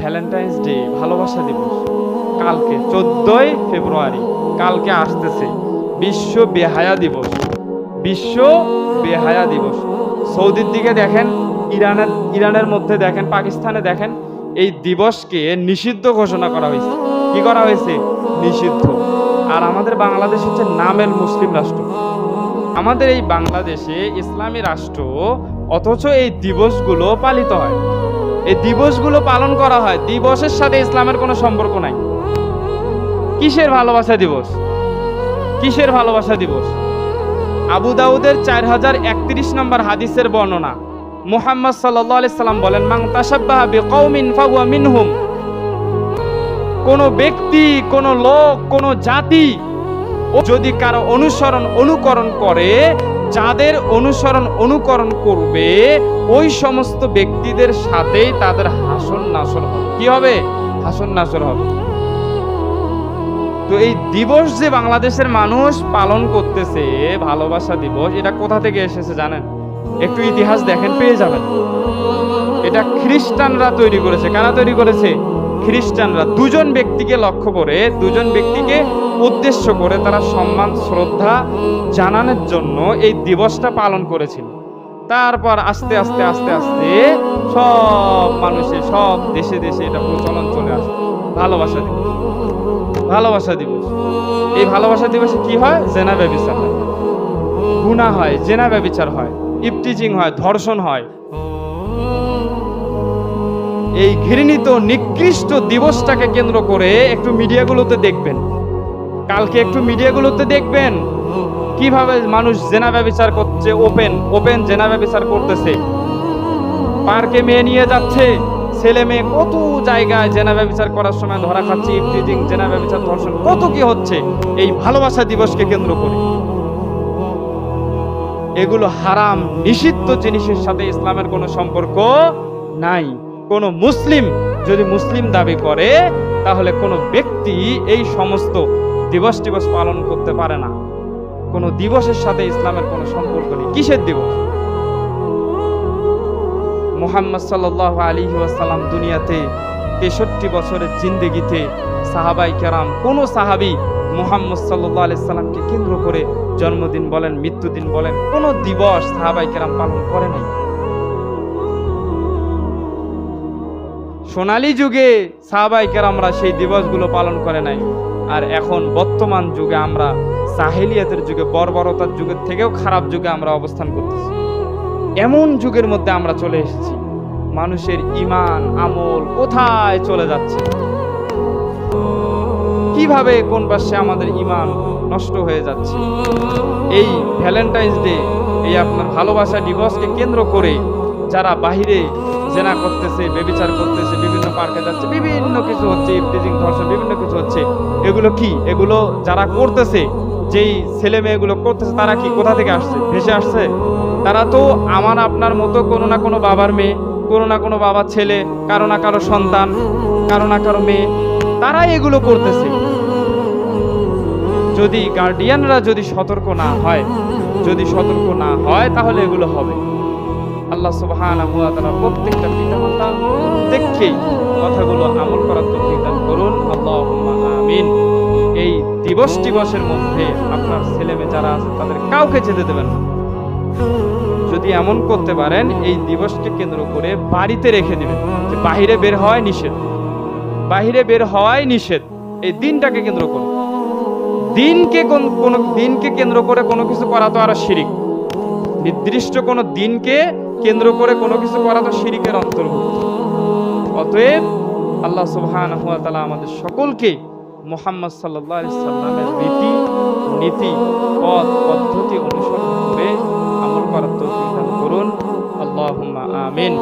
Valentine's day ভালোবাসা দিবস। কালকে চোদ্দই ফেব্রুয়ারি, কালকে আসতেছে বিশ্ব বেহায়া দিবস। বিশ্ব বেহায়া দিবস। সৌদির দিকে দেখেন, ইরানের ইরানের মধ্যে দেখেন, পাকিস্তানে দেখেন, এই দিবসকে নিষিদ্ধ ঘোষণা করা হয়েছে। কি করা হয়েছে? নিষিদ্ধ। আর আমাদের বাংলাদেশ হচ্ছে নামের মুসলিম রাষ্ট্র। আমাদের এই বাংলাদেশে ইসলামী রাষ্ট্র অথচ এই দিবসগুলো পালিত হয়। এই দিবসগুলো পালন করা হয়। দিবসের সাথে ইসলামের কোনো সম্পর্ক নাই। কিসের ভালোবাসা দিবস? কিসের ভালোবাসা দিবস? আবু দাউদের চার হাজার একত্রিশ নম্বর হাদিসের বর্ণনা। মুহাম্মদ সাল্লাহ সাল্লাম বলেন মাং তাসাব্বাহা বিকৌমিন ফাহুয়া মিনহুম। কোন ব্যক্তি, কোন লোক, কোন জাতি যদি কারও অনুসরণ, অনুকরণ করে যাদের অনুসরণ অনুকরণ করবে, ওই সমস্ত ব্যক্তিদের সাথেই তাদের হাসন নাসর হবে। কি হবে? হাসন নাসর হবে। তো এই দিবস যে বাংলাদেশের মানুষ পালন করতেছে, ভালোবাসা দিবস, এটা কোথা থেকে এসেছে জানেন? একটু ইতিহাস দেখেন, পেয়ে যাবেন। এটা খ্রিস্টানরা তৈরি করেছে। কারা তৈরি করেছে? খ্রিস্টানরা দুজন ব্যক্তিকে লক্ষ্য করে, দুজন ব্যক্তিকে উদ্দেশ্য করে তারা সম্মান, শ্রদ্ধা জানানোর জন্য এই দিবসটা পালন করেছিল। তারপর আস্তে আস্তে আস্তে আস্তে সব মানুষে, সব দেশে দেশে এটা প্রচলন চলে আসে। ভালোবাসা দিবস। ভালোবাসা দিবস। এই ভালোবাসা দিবসে কি হয়? জেনা ব্যবচার হয়। গুণা হয়, জেনা ব্যবচার হয়। ইপটিজিং হয়, ধর্ষণ হয়। এই ঘৃণিত, নিকৃষ্ট দিবসটাকে কেন্দ্র করে একটু মিডিয়াগুলোতে দেখবেন। কালকে একটু মিডিয়াগুলোতে দেখবেন কীভাবে মানুষ জেনা ব্যবচার করছে, ওপেন ওপেন জেনা ব্যবচার করতেছে। পার্কে মেয়ে নিয়ে যাচ্ছে, ছেলে মেয়ে কত জায়গায় জেনা ব্যবচার করার সময় ধরা খাচ্ছে ইফটিজিং জেনা ব্যবচার, ধর্ষণ, কত কি হচ্ছে, এই ভালোবাসা দিবসকে কেন্দ্র করে। এগুলো হারাম, নিষিদ্ধ জিনিসের সাথে ইসলামের কোনো সম্পর্ক নাই। কোনো মুসলিম যদি মুসলিম দাবি করে, তাহলে কোনো ব্যক্তি এই সমস্ত দিবস টিবস পালন করতে পারে না। কোনো দিবসের সাথে ইসলামের কোনো সম্পর্ক নেই। কিসের দিবস? মোহাম্মদ সাল্লাহ আলী ওয়াসাল্লাম দুনিয়াতে তেষট্টি বছরের জিন্দেগিতে সাহাবাই কেরাম, কোনো সাহাবি মোহাম্মদ সাল্লাহ আলি সাল্লামকে কেন্দ্র করে জন্মদিন বলেন, মৃত্যুদিন বলেন, কোনো দিবস সাহাবাই কেরাম পালন করে নাই। সোনালী যুগে সাহাবাই আমরা সেই দিবসগুলো পালন করে নাই। আর এখন বর্তমান যুগে আমরা সাহেলিয়াতের যুগে, বর্বরতার যুগের থেকেও খারাপ যুগে আমরা অবস্থান করতেছি। এমন যুগের মধ্যে আমরা চলে এসেছি। মানুষের ইমান আমল কোথায় চলে যাচ্ছে? কীভাবে কোন পাশে আমাদের ইমান নষ্ট হয়ে যাচ্ছে? এই ভ্যালেন্টাইন্স ডে, এই আপনার ভালোবাসা দিবসকে কেন্দ্র করে যারা বাহিরে জেনা করতেছে বেবিচার করতেছে, বিভিন্ন পার্কে যাচ্ছে, বিভিন্ন কিছু হচ্ছে ইফটিজিং ধর্ষণ, বিভিন্ন কিছু হচ্ছে। এগুলো কি? এগুলো যারা করতেছে, যেই ছেলে মেয়েগুলো করতেছে, তারা কি কোথা থেকে আসছে? ভেসে আসছে? তারা তো আমার আপনার মতো কোনো না কোনো বাবার মেয়ে, কোনো না কোনো বাবার ছেলে, কারও না কারও সন্তান, কারও না কারও মেয়ে, তারাই এগুলো করতেছে। যদি গার্ডিয়ানরা যদি সতর্ক না হয়, যদি সতর্ক না হয়, তাহলে এগুলো হবে। আল্লাহ তাআলা প্রত্যেকটা পিতামাতা প্রত্যেককেই কথাগুলো আমল করার তৌফিক দান করুন। আল্লাহুম্মা আমিন। এই দিবস দিবসের মধ্যে আপনার ছেলে মেয়ে যারা আছে, তাদের কাউকে যেতে দেবেন না। যদি এমন করতে পারেন, এই দিবসকে কেন্দ্র করে বাড়িতে রেখে দিবেন। যে বাহিরে বের হওয়াই নিষেধ। বাহিরে বের হওয়াই নিষেধ। এই দিনটাকে কেন্দ্র করে। দিনকে কোন কোন, দিনকে কেন্দ্র করে কোনো কিছু করা তো আরও শিরিক। নির্দিষ্ট কোনো দিনকে কেন্দ্র করে কোনো কিছু করা তো শিরিকের অন্তর্ভুক্ত। অতএব আল্লাহ সুহান তাআলা আমাদের সকলকে মোহাম্মদ সাল্লামের রীতি, নীতি পদ পদ্ধতি অনুসরণ করে আমল করার দান করুন। আল্লাহ আমিন।